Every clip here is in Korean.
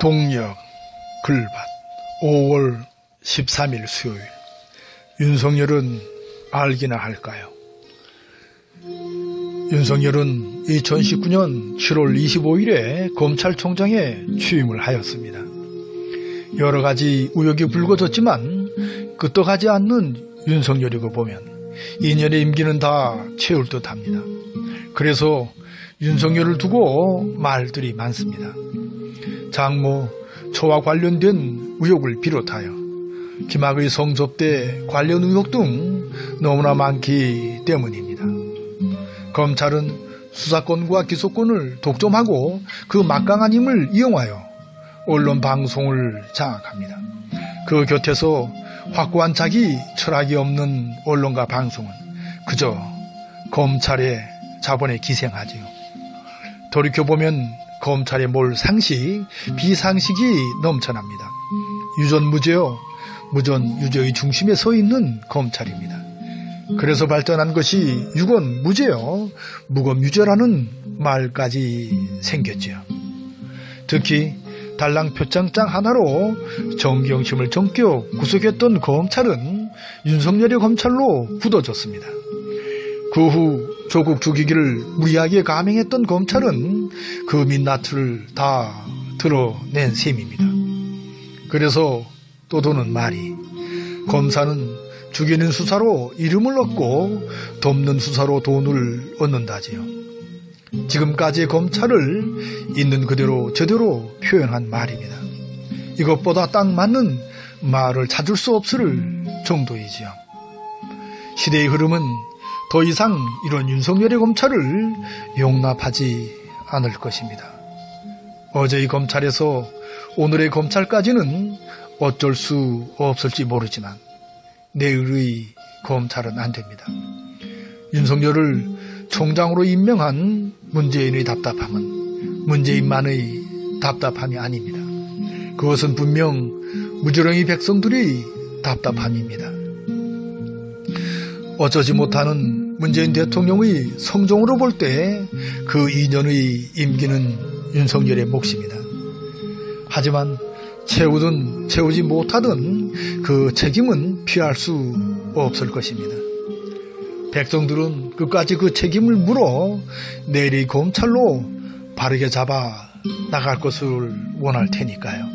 동력 글밭 5월 13일 수요일 윤석열은 알기나 할까요? 윤석열은 2019년 7월 25일에 검찰총장에 취임을 하였습니다. 여러 가지 우욕이 불거졌지만 끄떡하지 않는 윤석열이고 보면 2년의 임기는 다 채울 듯 합니다. 그래서 윤석열을 두고 말들이 많습니다. 장모, 초와 관련된 의혹을 비롯하여 김학의 성접대 관련 의혹 등 너무나 많기 때문입니다. 검찰은 수사권과 기소권을 독점하고 그 막강한 힘을 이용하여 언론 방송을 장악합니다. 그 곁에서 확고한 자기 철학이 없는 언론과 방송은 그저 검찰의 자본에 기생하지요. 돌이켜보면 검찰의 몰 상식, 비상식이 넘쳐납니다. 유전무죄요. 무전 유죄의 중심에 서 있는 검찰입니다. 그래서 발전한 것이 유건 무죄요. 무검 유죄라는 말까지 생겼지요. 특히 달랑 표창장 하나로 정경심을 전격 구속했던 검찰은 윤석열의 검찰로 굳어졌습니다. 그 후 조국 죽이기를 무리하게 감행했던 검찰은 그 민낯을 다 드러낸 셈입니다. 그래서 또 도는 말이 검사는 죽이는 수사로 이름을 얻고 돕는 수사로 돈을 얻는다지요. 지금까지의 검찰을 있는 그대로 제대로 표현한 말입니다. 이것보다 딱 맞는 말을 찾을 수 없을 정도이지요. 시대의 흐름은 더 이상 이런 윤석열의 검찰을 용납하지 않을 것입니다. 어제의 검찰에서 오늘의 검찰까지는 어쩔 수 없을지 모르지만 내일의 검찰은 안 됩니다. 윤석열을 총장으로 임명한 문재인의 답답함은 문재인만의 답답함이 아닙니다. 그것은 분명 무지렁이 백성들의 답답함입니다. 어쩌지 못하는 문재인 대통령의 성종으로 볼 때 그 2년의 임기는 윤석열의 몫입니다. 하지만 채우든 채우지 못하든 그 책임은 피할 수 없을 것입니다. 백성들은 끝까지 그 책임을 물어 내일의 검찰로 바르게 잡아 나갈 것을 원할 테니까요.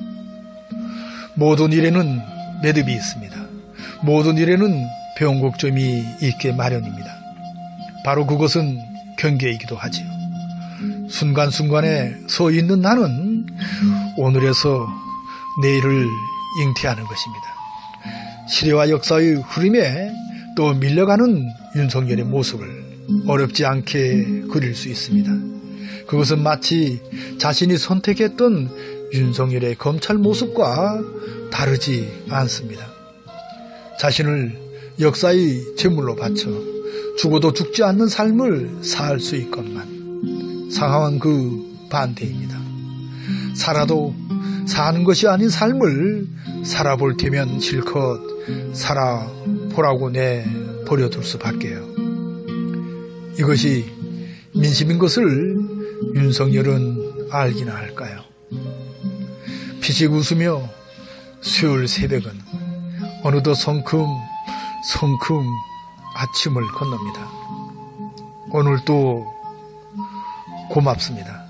모든 일에는 매듭이 있습니다. 모든 일에는 변곡점이 있게 마련입니다. 바로 그것은 경계이기도 하지요. 순간순간에 서 있는 나는 오늘에서 내일을 잉태하는 것입니다. 시대와 역사의 흐름에 또 밀려가는 윤석열의 모습을 어렵지 않게 그릴 수 있습니다. 그것은 마치 자신이 선택했던 윤석열의 검찰 모습과 다르지 않습니다. 자신을 역사의 제물로 바쳐 죽어도 죽지 않는 삶을 살 수 있건만 상황은 그 반대입니다. 살아도 사는 것이 아닌 삶을 살아볼 테면 실컷 살아보라고 내 버려둘 수밖에요. 이것이 민심인 것을 윤석열은 알기나 할까요? 피식 웃으며 수요일 새벽은 어느덧 성큼 성큼 아침을 건넙니다. 오늘도 고맙습니다.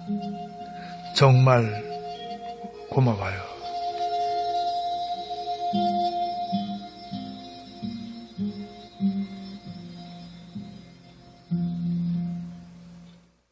정말 고마워요.